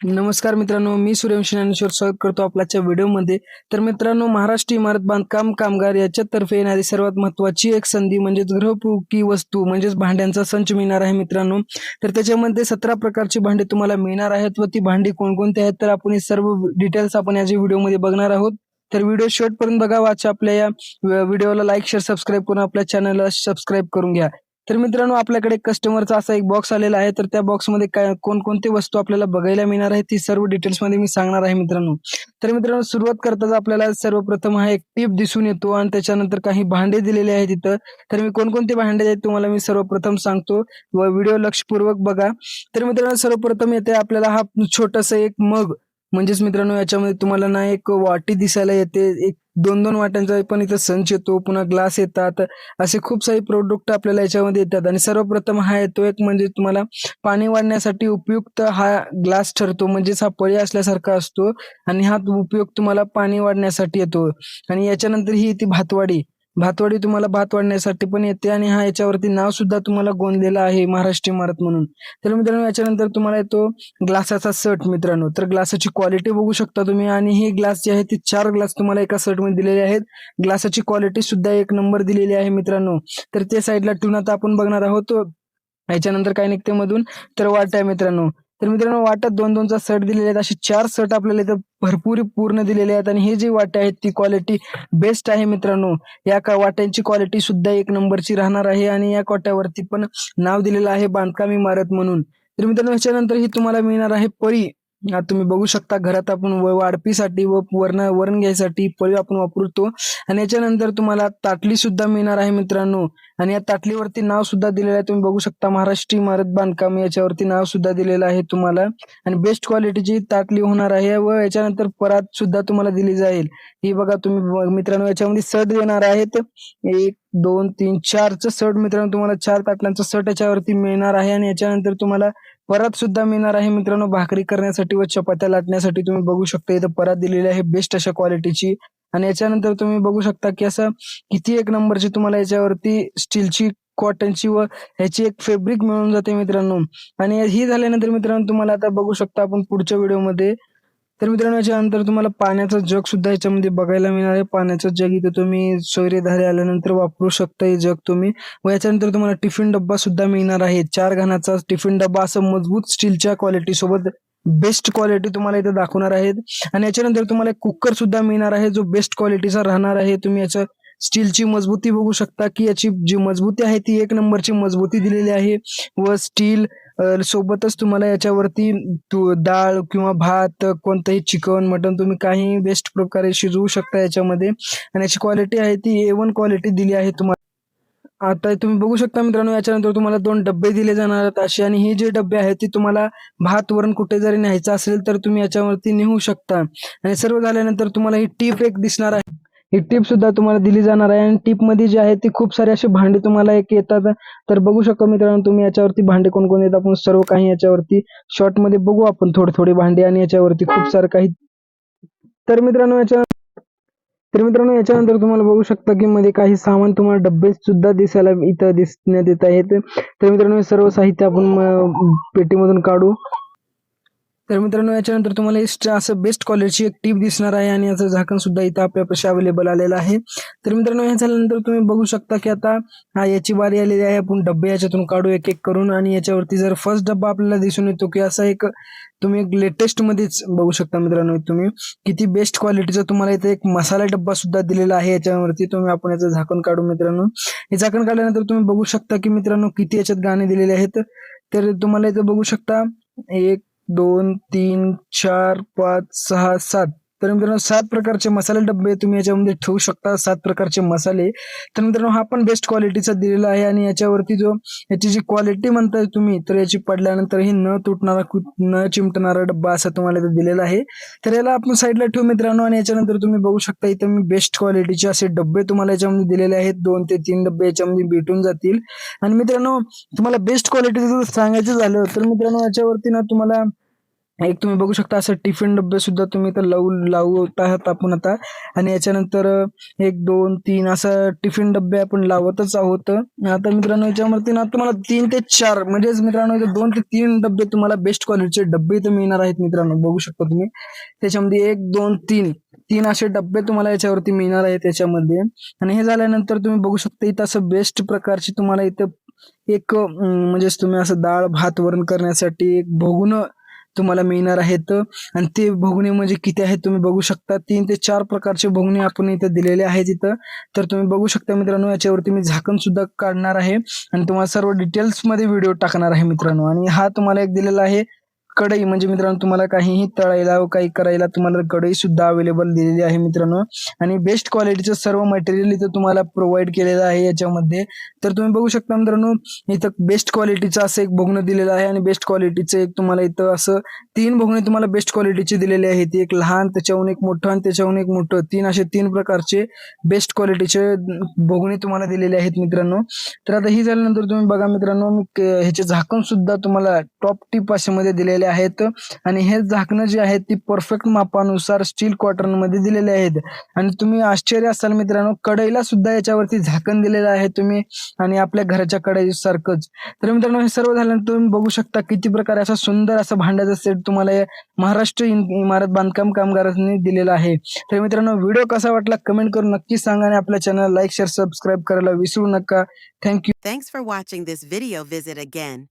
नमस्कार मित्रांनो मी सूर्यवंशी ज्ञानेश्वर स्वागत करतो आपल्याच्या व्हिडिओमध्ये. तर मित्रांनो महाराष्ट्र इमारत बांधकाम कामगार याच्यातर्फे येणारी सर्वात महत्वाची एक संधी म्हणजेच गृहपयोगी वस्तू म्हणजेच भांड्यांचा संच मिळणार आहे मित्रांनो. तर त्याच्यामध्ये सतरा प्रकारची भांडी तुम्हाला मिळणार आहेत व ती भांडी कोणकोणती आहेत तर आपण हे सर्व डिटेल्स आपण याच्या व्हिडिओमध्ये बघणार आहोत. तर व्हिडिओ शेवटपर्यंत बघा वाचा आपल्या या व्हिडिओला लाईक शेअर सबस्क्राईब करून आपल्या चॅनलला सबस्क्राईब करून घ्या. तर मित्रांनो आपल्याकडे कस्टमरचा असा एक बॉक्स आलेला आहे. तर त्या बॉक्समध्ये काय कोणकोणती वस्तू आपल्याला बघायला मिळणार आहे ती सर्व डिटेल्समध्ये मी सांगणार आहे मित्रांनो. तर मित्रांनो सुरुवात करताच आपल्याला सर्वप्रथम हा एक टीप दिसून येतो आणि त्याच्यानंतर काही भांडे दिलेले आहेत तिथं तर मी कोणकोणते भांडे आहेत तुम्हाला मी सर्वप्रथम सांगतो. व व्हिडिओ लक्षपूर्वक बघा. तर मित्रांनो सर्वप्रथम येते आपल्याला हा छोटासा एक मग म्हणजेच मित्रांनो याच्यामध्ये तुम्हाला ना एक वाटी दिसायला येते एक दोन दोन वाट्यांचा पण इथं संच येतो पुन्हा ग्लास येतात असे खूप सारे प्रोडक्ट आपल्याला याच्यामध्ये येतात. आणि सर्वप्रथम हा येतो एक म्हणजे तुम्हाला पाणी वाढण्यासाठी उपयुक्त हा ग्लास ठरतो म्हणजेच हा पळी असल्यासारखा असतो आणि हा उपयोग तुम्हाला पाणी वाढण्यासाठी येतो. आणि याच्यानंतर ही ती भातवाडी. भातवाडी तुम्हाला भात वाढण्यासाठी पण येते आणि हा याच्यावरती नाव सुद्धा तुम्हाला गोंदलेलं आहे महाराष्ट्र इमारत म्हणून. तर मित्रांनो याच्यानंतर तुम्हाला येतो ग्लासाचा सट मित्रांनो. तर ग्लासाची क्वालिटी बघू शकता तुम्ही आणि ही ग्लास जे आहे ती चार ग्लास तुम्हाला एका सटमध्ये दिलेले आहेत. ग्लासाची क्वालिटी सुद्धा एक नंबर दिलेली आहे मित्रांनो. तर ते साईडला ठेवून आता आपण बघणार आहोत. याच्यानंतर काय निघते मधून? तर वाट आहे मित्रांनो. तर मित्रांनो वाटत दोन दोनचा सट दिलेले आहेत. असे चार सट आपल्याला इथं भरपूर पूर्ण दिलेले आहेत. आणि हे जे वाटे आहेत ती क्वालिटी बेस्ट आहे मित्रांनो. या का वाट्यांची क्वालिटी सुद्धा एक नंबरची राहणार आहे. आणि या कोट्यावरती पण नाव दिलेलं आहे बांधकाम इमारत म्हणून. तर मित्रांनो ह्याच्यानंतर ही तुम्हाला मिळणार आहे परी. तुम्ही बघू शकता घरात आपण व- वाढपीसाठी व वरण वरण घ्यायसाठी पळी आपण वापरतो. आणि याच्यानंतर तुम्हाला ताटली सुद्धा मिळणार आहे मित्रांनो. आणि या ताटलीवरती नाव सुद्धा दिलेलं आहे. तुम्ही बघू शकता महाराष्ट्र इमारत बांधकाम याच्यावरती नाव सुद्धा दिलेलं आहे तुम्हाला. आणि बेस्ट क्वालिटीची ताटली होणार आहे व याच्यानंतर परात सुद्धा तुम्हाला दिली जाईल. ही बघा तुम्ही मित्रांनो याच्यामध्ये सट देणार आहेत. एक दोन तीन चारचं सट मित्रांनो तुम्हाला चार ताटल्यांचं सट याच्यावरती मिळणार आहे. आणि याच्यानंतर तुम्हाला परत सुद्धा मिळणार आहे मित्रांनो भाकरी करण्यासाठी व चपात्या लाटण्यासाठी. तुम्ही बघू शकता इथं परात दिलेली आहे बेस्ट अशा क्वालिटीची आणि याच्यानंतर तुम्ही बघू शकता की असं किती एक नंबरची तुम्हाला याच्यावरती स्टीलची कॉटनची व ह्याची एक फॅब्रिक मिळून जाते मित्रांनो. आणि ही झाल्यानंतर मित्रांनो तुम्हाला आता बघू शकता आपण पुढच्या व्हिडिओमध्ये तर मित्रांनो याच्यानंतर तुम्हाला पाण्याचं जग सुद्धा याच्यामध्ये बघायला मिळणार आहे. पाण्याचं जग इथं तुम्ही सोयरेधारे आल्यानंतर वापरू शकता हे जग तुम्ही. व याच्यानंतर तुम्हाला टिफिन डब्बा सुद्धा मिळणार आहे. चार घानाचा टिफिन डब्बा असं मजबूत स्टीलच्या क्वालिटी सोबत बेस्ट क्वालिटी तुम्हाला इथे दाखवणार आहेत. आणि याच्यानंतर तुम्हाला कुकर सुद्धा मिळणार आहे जो बेस्ट क्वालिटीचा राहणार आहे. तुम्ही याचं स्टीलची मजबूती बघू शकता की याची जी मजबूती आहे ती एक नंबरची मजबूती दिलेली आहे. व स्टील सोबतच तुम्हाला याच्यावरती तू- डाळ किंवा भात कोणतंही चिकन मटन तुम्ही काही बेस्ट प्रकारे शिजवू शकता याच्यामध्ये. आणि याची क्वालिटी आहे ती ए वन क्वालिटी दिली आहे तुम्हाला आता तुम्ही बघू शकता मित्रांनो याच्यानंतर तुम्हाला दोन डबे दिले जाणार आहेत असे. आणि हे जे डबे आहेत ते तुम्हाला भात वरण कुठे जरी न्यायचं असेल तर तुम्ही याच्यावरती नेऊ शकता. आणि सर्व झाल्यानंतर तुम्हाला ही टीप एक दिसणार आहे. ही टिप सुद्धा तुम्हाला दिली जाणार आहे. आणि टिपमध्ये जी आहे ती खूप सारे असे भांडे तुम्हाला एक येतात. तर बघू शकता मित्रांनो तुम्ही याच्यावरती भांडे कोणकोण येतात? आपण सर्व काही याच्यावरती शॉर्टमध्ये बघू आपण थोडे थोडे भांडे आणि याच्यावरती खूप सारं काही. तर मित्रांनो याच्या तर मित्रांनो याच्यानंतर तुम्हाला बघू शकता की मध्ये काही सामान तुम्हाला डब्बे सुद्धा दिसायला इथं दिसण्यात येत आहेत. तर मित्रांनो हे सर्व साहित्य आपण पेटीमधून काढू. तर मित्रांनो याच्यानंतर तुम्हाला हे असं बेस्ट क्वालिटीची एक टीप दिसणार आहे आणि याचं झाकण सुद्धा इथं आपल्यापाशी अवेलेबल आलेलं आहे. तर मित्रांनो हे झाल्यानंतर तुम्ही बघू शकता की आता हा याची बारी आलेली आहे. आपण डब्बे याच्यातून काढू एक एक करून आणि याच्यावरती जर फर्स्ट डब्बा आपल्याला दिसून येतो की असा एक तुम्ही एक लेटेस्ट मध्येच बघू शकता मित्रांनो तुम्ही. किती बेस्ट क्वालिटीचा तुम्हाला इथे एक मसाला डब्बा सुद्धा दिलेला आहे. याच्यावरती तुम्ही आपण याचं झाकण काढू मित्रांनो. हे झाकण काढल्यानंतर तुम्ही बघू शकता की मित्रांनो किती याच्यात गाणे दिलेले आहेत. तर तुम्हाला इथं बघू शकता एक दोन तीन चार पाच सहा सात. तर मित्रांनो सात प्रकारचे मसाले डब्बे तुम्ही याच्यामध्ये ठेवू शकता. सात प्रकारचे मसाले. तर मित्रांनो हा पण बेस्ट क्वालिटीचा दिलेला आहे आणि याच्यावरती जो याची जी क्वालिटी म्हणताय तुम्ही तर याची पडल्यानंतर ही न तुटणारा न चिमटणारा डब्बा असा तुम्हाला दिलेला आहे. तर याला आपण साईडला ठेवू मित्रांनो आणि याच्यानंतर तुम्ही बघू शकता इथं मी बेस्ट क्वालिटीचे असे डब्बे तुम्हाला याच्यामध्ये दिलेले आहेत. दोन ते तीन डब्बे याच्यामध्ये भेटून जातील. आणि मित्रांनो तुम्हाला बेस्ट क्वालिटीचं जर सांगायचं झालं तर मित्रांनो याच्यावरती ना तुम्हाला एक तुम्ही बघू शकता असं टिफिन डब्बे सुद्धा तुम्ही इथं लावू लावत आहात आपण आता. आणि याच्यानंतर एक दोन तीन असं टिफिन डब्बे आपण लावतच आहोत. आता मित्रांनो याच्यावरती ना तुम्हाला तीन ते चार म्हणजेच मित्रांनो इथे दोन ते तीन डब्बे तुम्हाला बेस्ट क्वालिटीचे डब्बे इथं मिळणार आहेत मित्रांनो बघू शकता तुम्ही. त्याच्यामध्ये एक दोन तीन तीन असे डब्बे तुम्हाला याच्यावरती मिळणार आहेत त्याच्यामध्ये आणि हे झाल्यानंतर तुम्ही बघू शकता इथं असं बेस्ट प्रकारची तुम्हाला इथं एक म्हणजेच तुम्ही असं डाळ भात वरण करण्यासाठी एक भोगून तुम्हाला मिळणार आहेत. आणि ते भोगणे म्हणजे किती आहेत तुम्ही बघू शकता. तीन ते चार प्रकारचे भोगणे आपण इथे दिलेले आहेत इथं. तर तुम्ही बघू शकता मित्रांनो याच्यावरती मी झाकण सुद्धा काढणार आहे. आणि तुम्हाला सर्व डिटेल्समध्ये व्हिडिओ टाकणार आहे मित्रांनो. आणि हा तुम्हाला एक दिलेला आहे कढई म्हणजे मित्रांनो तुम्हाला काहीही तळायला व काही करायला तुम्हाला कढई सुद्धा अवेलेबल दिलेली आहे मित्रांनो. आणि बेस्ट क्वालिटीचं सर्व मटेरियल इथं तुम्हाला प्रोव्हाइड केलेलं आहे याच्यामध्ये. तर तुम्ही बघू शकता मित्रांनो इथं बेस्ट क्वालिटीचं असं एक भोगणं दिलेलं आहे आणि बेस्ट क्वालिटीचं एक तुम्हाला इथं असं तीन भोगणे तुम्हाला बेस्ट क्वालिटीचे दिलेले आहेत एक लहान त्याच्याहून एक मोठं आणि त्याच्याहून एक मोठं. तीन असे तीन प्रकारचे बेस्ट क्वालिटीचे भोगणे तुम्हाला दिलेले आहेत मित्रांनो. तर आता ही झाल्यानंतर तुम्ही बघा मित्रांनो ह्याचे झाकण सुद्धा तुम्हाला टॉप टिप असे मध्ये दिलेले आहेत. आणि हे झाकणं जे आहेत ती परफेक्ट मापानुसार स्टील कॉटनमध्ये दिलेले आहेत. आणि तुम्ही आश्चर्य असाल मित्रांनो कढईला सुद्धा याच्यावरती झाकण दिलेलं आहे तुम्ही आणि आपल्या घराच्या कढई सारखंच तर मित्रांनो हे सर्व झाल्यानंतर तुम्ही बघू शकता किती प्रकारे असा सुंदर असा भांड्याचा सेट तुम्हाला महाराष्ट्र इमारत बांधकाम कामगारांनी दिलेला आहे. तर मित्रांनो व्हिडिओ कसा वाटला कमेंट करून नक्की सांगा आणि आपल्या चॅनल लाईक शेअर सबस्क्राईब करायला विसरू नका. Thank you. Thanks for watching this video visit again